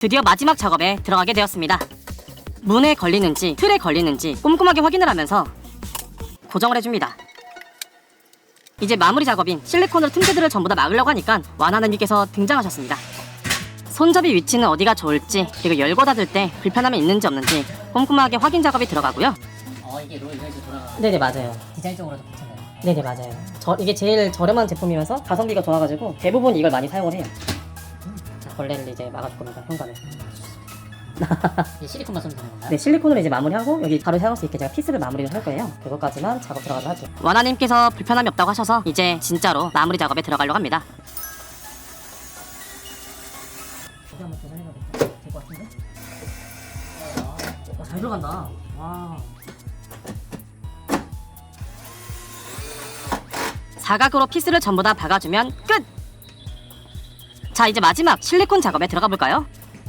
드디어 마지막 작업에 들어가게 되었습니다. 문에 걸리는지 틀에 걸리는지 꼼꼼하게 확인을 하면서 고정을 해줍니다. 이제 마무리 작업인 실리콘으로 틈새들을 전부 다 막으려고 하니까 완하나님께서 등장하셨습니다. 손잡이 위치는 어디가 좋을지 그리고 열고 닫을 때 불편함이 있는지 없는지 꼼꼼하게 확인 작업이 들어가고요. 어 이게 롤 식으로 돌아가 네네 맞아요. 디자인적으로도 괜찮아요 네네 맞아요. 저 이게 제일 저렴한 제품이면서 가성비가 좋아가지고 대부분 이걸 많이 사용을 해요. 자, 벌레를 이제 막아줄 겁니다. 현관에. 이 실리콘만 쓰면 되는 건가요? 네 실리콘으로 이제 마무리하고 여기 바로 사용할 수 있게 제가 피스를 마무리를 할 거예요. 그것까지만 작업 들어가도록 할게요. 와나님께서 불편함이 없다고 하셔서 이제 진짜로 마무리 작업에 들어가려고 합니다. 이거 한번 도전해봐도 될것 같은데? 어, 잘 들어간다. 와. 사각으로 피스를 전부 다 박아주면 끝! 자 이제 마지막 실리콘 작업에 들어가 볼까요?